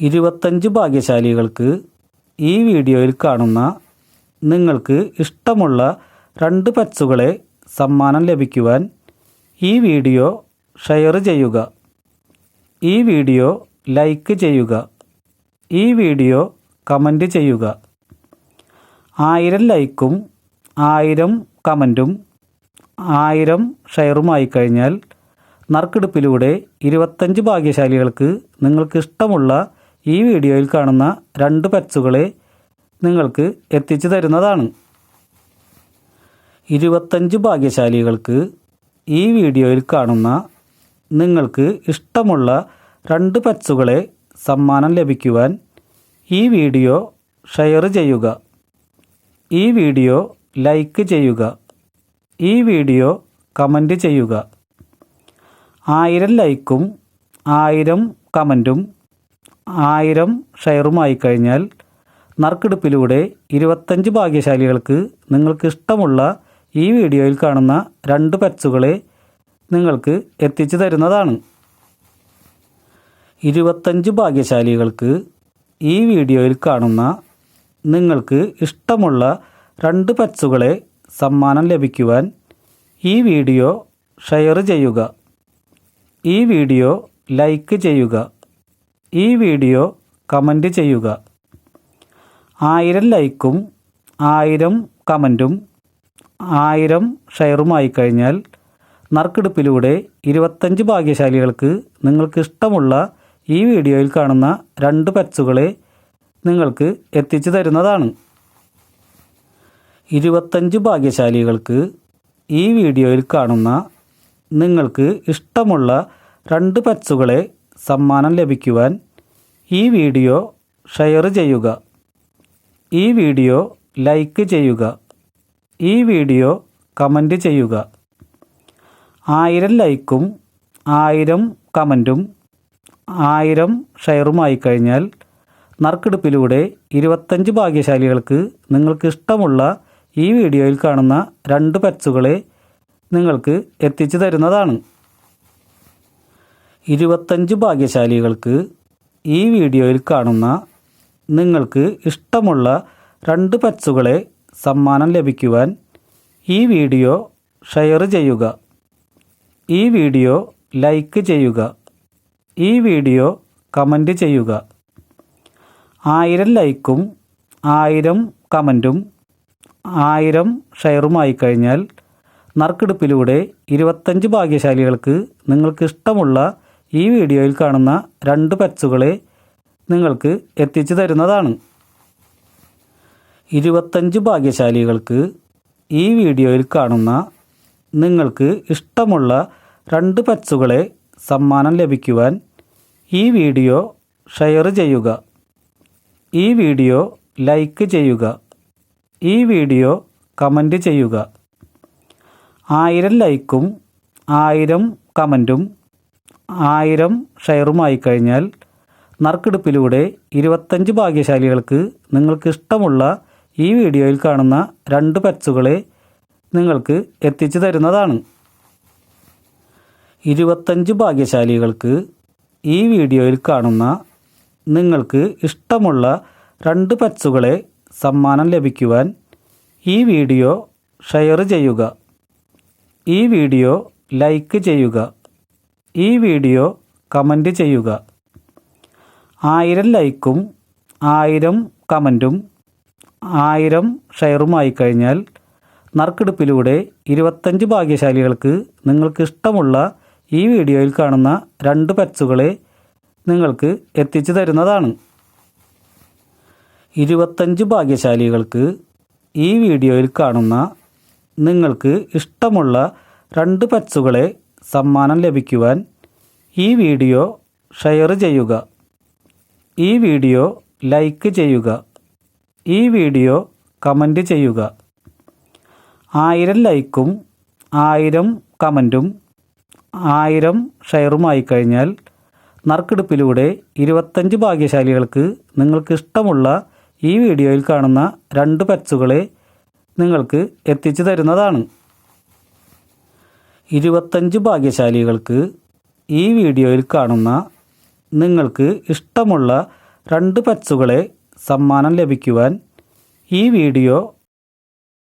ഇരുപത്തഞ്ച് ഭാഗ്യശാലികൾക്ക് ഈ വീഡിയോയിൽ കാണുന്ന നിങ്ങൾക്ക് ഇഷ്ടമുള്ള രണ്ട് പെറ്റ്സുകളെ സമ്മാനം ലഭിക്കുവാൻ ഈ വീഡിയോ ഷെയർ ചെയ്യുക. ഈ വീഡിയോ ലൈക്ക് ചെയ്യുക. ഈ വീഡിയോ കമന്റ് ചെയ്യുക. ആയിരം ലൈക്കും ആയിരം കമന്റും ആയിരം ഷെയറുമായി കഴിഞ്ഞാൽ നറുക്കെടുപ്പിലൂടെ ഇരുപത്തഞ്ച് ഭാഗ്യശാലികൾക്ക് നിങ്ങൾക്ക് ഇഷ്ടമുള്ള ഈ വീഡിയോയിൽ കാണുന്ന രണ്ട് പെറ്റ്സുകളെ നിങ്ങൾക്ക് എത്തിച്ചു തരുന്നതാണ്. ഇരുപത്തഞ്ച് ഭാഗ്യശാലികൾക്ക് ഈ വീഡിയോയിൽ കാണുന്ന നിങ്ങൾക്ക് ഇഷ്ടമുള്ള രണ്ട് പെറ്റ്സുകളെ സമ്മാനം ലഭിക്കുവാൻ ഈ വീഡിയോ ഷെയർ ചെയ്യുക. ഈ വീഡിയോ ലൈക്ക് ചെയ്യുക. ഈ വീഡിയോ കമന്റ് ചെയ്യുക. ആയിരം ലൈക്കും ആയിരം കമന്റും ആയിരം ഷെയറുമായി കഴിഞ്ഞാൽ നറുക്കെടുപ്പിലൂടെ ഇരുപത്തഞ്ച് ഭാഗ്യശാലികൾക്ക് നിങ്ങൾക്ക് ഇഷ്ടമുള്ള ഈ വീഡിയോയിൽ കാണുന്ന രണ്ട് പെറ്റ്സുകളെ നിങ്ങൾക്ക് എത്തിച്ചു തരുന്നതാണ്. ഇരുപത്തഞ്ച് ഭാഗ്യശാലികൾക്ക് ഈ വീഡിയോയിൽ കാണുന്ന നിങ്ങൾക്ക് ഇഷ്ടമുള്ള രണ്ട് പെറ്റ്സുകളെ സമ്മാനം ലഭിക്കുവാൻ ഈ വീഡിയോ ഷെയർ ചെയ്യുക. ഈ വീഡിയോ ലൈക്ക് ചെയ്യുക. ഈ വീഡിയോ കമന്റ് ചെയ്യുക. ആയിരം ലൈക്കും ആയിരം കമന്റും ആയിരം ഷെയറുമായി കഴിഞ്ഞാൽ നറുക്കെടുപ്പിലൂടെ ഇരുപത്തഞ്ച് ഭാഗ്യശാലികൾക്ക് നിങ്ങൾക്ക് ഇഷ്ടമുള്ള ഈ വീഡിയോയിൽ കാണുന്ന രണ്ട് പെറ്റ്സുകളെ നിങ്ങൾക്ക് എത്തിച്ചു തരുന്നതാണ്. ഇരുപത്തഞ്ച് ഭാഗ്യശാലികൾക്ക് ഈ വീഡിയോയിൽ കാണുന്ന നിങ്ങൾക്ക് ഇഷ്ടമുള്ള രണ്ട് പെറ്റ്സുകളെ സമ്മാനം ലഭിക്കുവാൻ ഈ വീഡിയോ ഷെയർ ചെയ്യുക. ഈ വീഡിയോ ലൈക്ക് ചെയ്യുക. ഈ വീഡിയോ കമന്റ് ചെയ്യുക. ആയിരം ലൈക്കും ആയിരം കമന്റും ആയിരം ഷെയറുമായി കഴിഞ്ഞാൽ നറുക്കെടുപ്പിലൂടെ ഇരുപത്തഞ്ച് ഭാഗ്യശാലികൾക്ക് നിങ്ങൾക്ക് ഇഷ്ടമുള്ള ഈ വീഡിയോയിൽ കാണുന്ന രണ്ട് പെറ്റ്സുകളെ നിങ്ങൾക്ക് എത്തിച്ചു തരുന്നതാണ്. ഇരുപത്തഞ്ച് ഭാഗ്യശാലികൾക്ക് ഈ വീഡിയോയിൽ കാണുന്ന നിങ്ങൾക്ക് ഇഷ്ടമുള്ള രണ്ട് പെറ്റ്സുകളെ സമ്മാനം ലഭിക്കുവാൻ ഈ വീഡിയോ ഷെയർ ചെയ്യുക. ഈ വീഡിയോ ലൈക്ക് ചെയ്യുക. ഈ വീഡിയോ കമന്റ് ചെയ്യുക. ആയിരം ലൈക്കും ആയിരം കമന്റും ആയിരം ഷെയറുമായി കഴിഞ്ഞാൽ നറുക്കെടുപ്പിലൂടെ ഇരുപത്തഞ്ച് ഭാഗ്യശാലികൾക്ക് നിങ്ങൾക്ക് ഇഷ്ടമുള്ള ഈ വീഡിയോയിൽ കാണുന്ന രണ്ട് പെറ്റ്സുകളെ നിങ്ങൾക്ക് എത്തിച്ചു തരുന്നതാണ്. ഇരുപത്തഞ്ച് ഭാഗ്യശാലികൾക്ക് ഈ വീഡിയോയിൽ കാണുന്ന നിങ്ങൾക്ക് ഇഷ്ടമുള്ള രണ്ട് പെറ്റ്സുകളെ സമ്മാനം ലഭിക്കുവാൻ ഈ വീഡിയോ ഷെയർ ചെയ്യുക. ഈ വീഡിയോ ലൈക്ക് ചെയ്യുക. ഈ വീഡിയോ കമന്റ് ചെയ്യുക. ആയിരം ലൈക്കും ആയിരം കമന്റും ആയിരം ഷെയറുമായി കഴിഞ്ഞാൽ നറുക്കെടുപ്പിലൂടെ ഇരുപത്തഞ്ച് ഭാഗ്യശാലികൾക്ക് നിങ്ങൾക്ക് ഇഷ്ടമുള്ള ഈ വീഡിയോയിൽ കാണുന്ന രണ്ട് പെറ്റ്സുകളെ നിങ്ങൾക്ക് എത്തിച്ചു തരുന്നതാണ്. ഇരുപത്തഞ്ച് ഭാഗ്യശാലികൾക്ക് ഈ വീഡിയോയിൽ കാണുന്ന നിങ്ങൾക്ക് ഇഷ്ടമുള്ള രണ്ട് പെറ്റ്സുകളെ സമ്മാനം ലഭിക്കുവാൻ ഈ വീഡിയോ ഷെയർ ചെയ്യുക. ഈ വീഡിയോ ലൈക്ക് ചെയ്യുക. ഈ വീഡിയോ കമന്റ് ചെയ്യുക. ആയിരം ലൈക്കും ആയിരം കമന്റും ആയിരം ഷെയറുമായി കഴിഞ്ഞാൽ നറുക്കെടുപ്പിലൂടെ ഇരുപത്തഞ്ച് ഭാഗ്യശാലികൾക്ക് നിങ്ങൾക്ക് ഇഷ്ടമുള്ള ഈ വീഡിയോയിൽ കാണുന്ന രണ്ട് പെറ്റ്സുകളെ നിങ്ങൾക്ക് എത്തിച്ചു തരുന്നതാണ്. ഇരുപത്തഞ്ച് ഭാഗ്യശാലികൾക്ക് ഈ വീഡിയോയിൽ കാണുന്ന നിങ്ങൾക്ക് ഇഷ്ടമുള്ള രണ്ട് പെറ്റ്സുകളെ സമ്മാനം ലഭിക്കുവാൻ ഈ വീഡിയോ ഷെയർ ചെയ്യുക. ഈ വീഡിയോ ലൈക്ക് ചെയ്യുക. ഈ വീഡിയോ കമന്റ് ചെയ്യുക. ആയിരം ലൈക്കും ആയിരം കമന്റും ആയിരം ഷെയറുമായി കഴിഞ്ഞാൽ നറുക്കെടുപ്പിലൂടെ ഇരുപത്തഞ്ച് ഭാഗ്യശാലികൾക്ക് നിങ്ങൾക്ക് ഇഷ്ടമുള്ള ഈ വീഡിയോയിൽ കാണുന്ന രണ്ട് പെറ്റ്സുകളെ നിങ്ങൾക്ക് എത്തിച്ചു തരുന്നതാണ്. ഇരുപത്തഞ്ച് ഭാഗ്യശാലികൾക്ക് ഈ വീഡിയോയിൽ കാണുന്ന നിങ്ങൾക്ക് ഇഷ്ടമുള്ള രണ്ട് പെറ്റ്സുകളെ സമ്മാനം ലഭിക്കുവാൻ ഈ വീഡിയോ